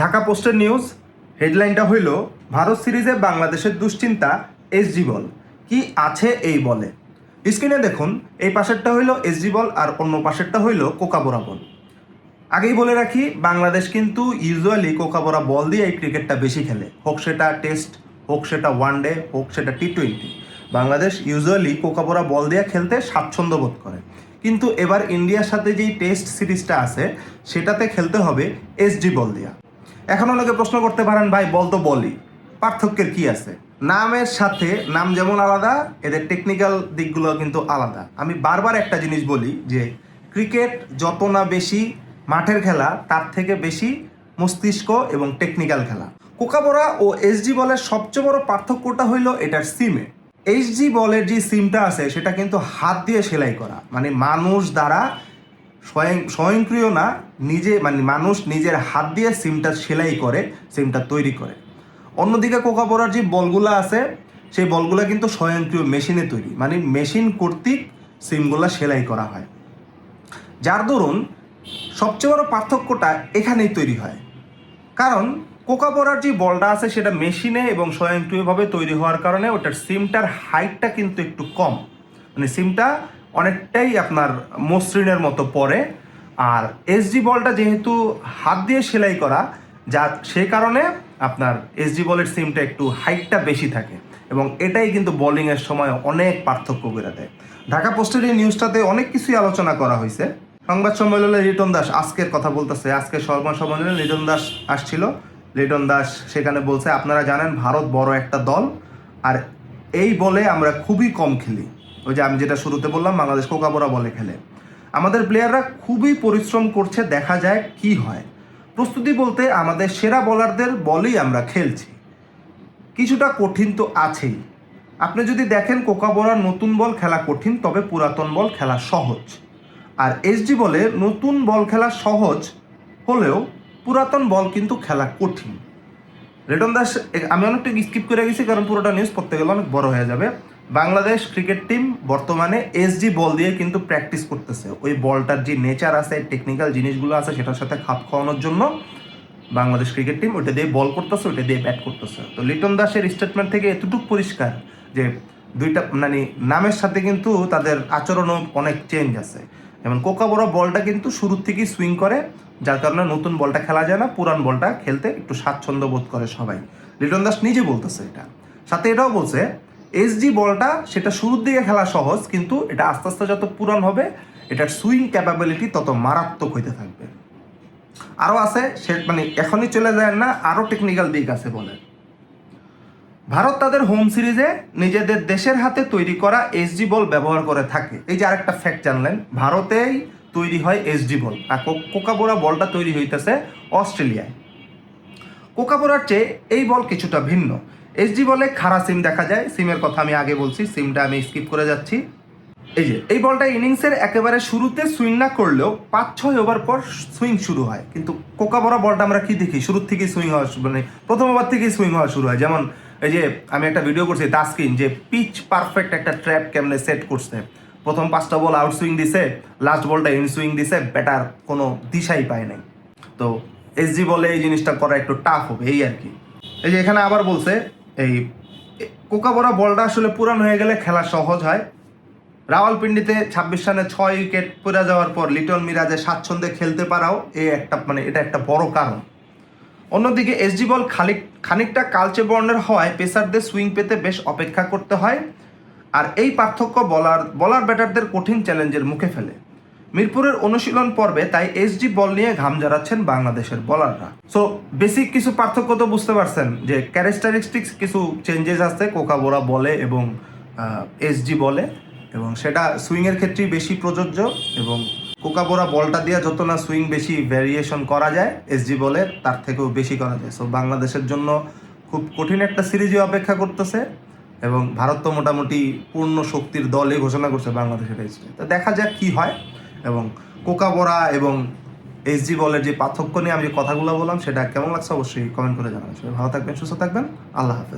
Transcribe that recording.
ঢাকা পোস্টের নিউজ হেডলাইনটা হইল, ভারত সিরিজে বাংলাদেশের দুশ্চিন্তা এসজি বল। কি আছে এই বলে? স্ক্রিনে দেখুন, এই পাশেরটা হইল এসজি বল আর অন্য পাশেরটা হইল কোকাবোরা বল। আগেই বলে রাখি, বাংলাদেশ কিন্তু ইউজুয়ালি কোকাবোরা বল দিয়ে এই ক্রিকেটটা বেশি খেলে। হোক সেটা টেস্ট, হোক সেটা ওয়ান ডে, হোক সেটা T twenty Bangladesh usually Kookaburra ball দিয়ে খেলতে স্বাচ্ছন্দ্য বোধ করে। কিন্তু এবার ইন্ডিয়ার সাথে যেই টেস্ট সিরিজটা আছে, সেটাতে খেলতে হবে এসডি বল দিয়া। এখন অনেকে প্রশ্ন করতে পারেন, ভাই, বল তো বলই পার্থক্যের কি আছে? নামের সাথে নাম যেমন আলাদা, এদের টেকনিক্যাল দিকগুলো কিন্তু আলাদা। আমি বারবার একটা জিনিস বলি যে ক্রিকেট যত না বেশি মাঠের খেলা, তার থেকে বেশি মস্তিষ্ক এবং টেকনিক্যাল খেলা। কোকাবোরা ও এসজি বলের সবচেয়ে বড় পার্থক্যটা হইল এটার সিমে। এইচজি বলের যে সিমটা আছে, সেটা কিন্তু হাত দিয়ে সেলাই করা। মানে মানুষ দ্বারা স্বয়ং স্বয়ংক্রিয় না, নিজে মানে মানুষ নিজের হাত দিয়ে সিমটা সেলাই করে, সিমটা তৈরি করে। অন্যদিকে কোকাবোরার যে বলগুলো আছে, সেই বলগুলো কিন্তু স্বয়ংক্রিয় মেশিনে তৈরি। মানে মেশিন কর্তৃক সিমগুলো সেলাই করা হয়। যার দরুন সবচেয়ে বড় পার্থক্যটা এখানেই তৈরি হয়। কারণ কোকাবোরার যে বলটা আছে, সেটা মেশিনে এবং স্বয়ংক্রিয়ভাবে তৈরি হওয়ার কারণে ওটার সিমটার হাইটটা কিন্তু একটু কম। মানে সিমটা অনেকটাই আপনার মসৃণের মতো পড়ে আর এসজি বলটা যেহেতু হাত দিয়ে সেলাই করা, যা সে কারণে আপনার এসজি বলের সিমটা একটু হাইটটা বেশি থাকে এবং এটাই কিন্তু বোলিংয়ের সময় অনেক পার্থক্য করে দেয়। ঢাকা পোস্টের এই নিউজটাতে অনেক কিছুই আলোচনা করা হয়েছে। সংবাদ সম্মেলনে রিটন দাস আজকের কথা বলতেছে। আজকে সংবাদ সম্মেলনে রিটন দাস আসছিল। লিটন দাস সেখানে বলছে, আপনারা জানেন, ভারত বড় একটা দল, আর এই বলে আমরা খুবই কম খেলি। ওই যে আমি যেটা শুরুতে বললাম, বাংলাদেশ কোকাবোরা বলে খেলে। আমাদের প্লেয়াররা খুবই পরিশ্রম করছে, দেখা যায় কি হয়। প্রস্তুতি বলতে আমাদের সেরা বলারদের বলেই আমরা খেলছি। কিছুটা কঠিন তো আছেই। আপনি যদি দেখেন কোকাবোরার নতুন বল খেলা কঠিন, তবে পুরাতন বল খেলা সহজ। আর এসডি বলে নতুন বল খেলা সহজ হলেও পুরাতন বল কিন্তু খেলা কঠিন। রেটন দাস আমি অনেকটা স্কিপ করে গেছি, কারণ পুরোটা নিউজ পড়তে গেলে অনেক বড় হয়ে যাবে। বাংলাদেশ ক্রিকেট টিম বর্তমানে এসডি বল দিয়ে কিন্তু প্র্যাকটিস করতেছে। ওই বলটার যে নেচার আছে টেকনিক্যাল জিনিসগুলো আছে, সেটার সাথে খাপ খাওয়ানোর জন্য বাংলাদেশ ক্রিকেট টিম ওইটা দিয়ে বল করতেছে, ওইটা দিয়ে ব্যাট করতেছে। তো লিটন দাসের স্টেটমেন্ট থেকে এতটুকু পরিষ্কার যে দুইটা মানে নামের সাথে কিন্তু তাদের আচরণও অনেক চেঞ্জ আছে। যেমন কোকাবোরা বলটা কিন্তু শুরুর থেকেই সুইং করে, যার কারণে নতুন বলটা খেলা যায় না, পুরান বলটা খেলতে একটু স্বাচ্ছন্দ্য বোধ করে সবাই। লিটন দাস নিজে বলতেছে এটা। সাথে এটাও বলছে এসজি বলটা সেটা শুরুর দিকে খেলা সহজ, কিন্তু এটা আস্তে আস্তে যত পুরান হবে, এটার সুইং ক্যাপাবিলিটি তত মারাত্মক হইতে থাকবে। আরও আছে, সে মানে এখনই চলে যায় না আরও টেকনিক্যাল দিক আছে বলে। ভারত তাদের হোম সিরিজে নিজেদের দেশের হাতে তৈরি করা এসজি বল ব্যবহার করে থাকে। এই যে আরেকটা ফ্যাক্ট জানলেন, ভারতেই তৈরি হয় এসজি বল আর কোকাবোরা বলটা তৈরি হইতেছে অস্ট্রেলিয়ায়। কোকাবোরার চেয়ে এই বল কিছুটা ভিন্ন। এসজি বলে খাড়া সিম দেখা যায়। সিমের কথা আমি আগে বলছি, সিমটা আমি স্কিপ করে যাচ্ছি। এই যে, এই বলটা ইনিংসের একেবারে শুরুতে সুইং না করলেও পাঁচ ছয় ওভার পর সুইং শুরু হয়। কিন্তু কোকাবোরা বলটা আমরা কি দেখি? শুরুর থেকেই সুইং হওয়া মানে প্রথম ওভার থেকেই সুইং হওয়া শুরু হয়। যেমন এই যে, আমি একটা ভিডিও করছি তাস্কিন যে পিচ পারফেক্ট একটা ট্র্যাপ কেমনে সেট করছে। প্রথম পাঁচটা বল আউট সুইং দিছে লাস্ট বলটা ইন সুইং দিছে ব্যাটার কোনো দিশাই পায় নাই। তো এসজি বলে এই জিনিসটা করা একটু টাফ হবে, এই আর কি। এই যে, এখানে আবার বলছে এই কোকাবোরা বলটা আসলে পুরান হয়ে গেলে খেলা সহজ হয়। রাওয়ালপিন্ডিতে ছাব্বিশ রানে ছয় উইকেট পড়ে যাওয়ার পর লিটন মিরাজে স্বাচ্ছন্দ্যে খেলতে পারাও এ একটা মানে এটা একটা বড় কারণ। অন্যদিকে এসজি বল খানিক খানিকটা কালচে বর্ণের হওয়ায় পেসারদের সুইং পেতে বেশ অপেক্ষা করতে হয়। আর এই পার্থক্য বলার বলার ব্যাটারদের কঠিন চ্যালেঞ্জের মুখে ফেলে। মিরপুরের অনুশীলন পর্বে তাই এসজি বল নিয়ে ঘাম জড়াচ্ছেন বাংলাদেশের বলাররা। সো বেসিক কিছু পার্থক্য তো বুঝতে পারছেন যে ক্যারেক্টারিস্টিক্স কিছু চেঞ্জেস আছে কোকা বোরা বলে এবং এসজি বলে এবং সেটা সুইংয়ের ক্ষেত্রেই বেশি প্রযোজ্য এবং কোকাবোরা বলটা দিয়ে যত না সুইং বেশি ভ্যারিয়েশন করা যায়, এসজি বলে তার থেকেও বেশি করা যায়। সো বাংলাদেশের জন্য খুব কঠিন একটা সিরিজই অপেক্ষা করতেছে এবং ভারত তো মোটামুটি পূর্ণ শক্তির দলই ঘোষণা করছে বাংলাদেশের রেজিস্ট্রি তো দেখা যাক কি হয়। এবং কোকা বড়া এবং এসজি বলের যে পার্থক্য নিয়ে আমি যে কথাগুলো বললাম, সেটা কেমন লাগছে অবশ্যই কমেন্ট করে জানাবেন। ভালো থাকবেন, সুস্থ থাকবেন। আল্লাহ হাফেজ।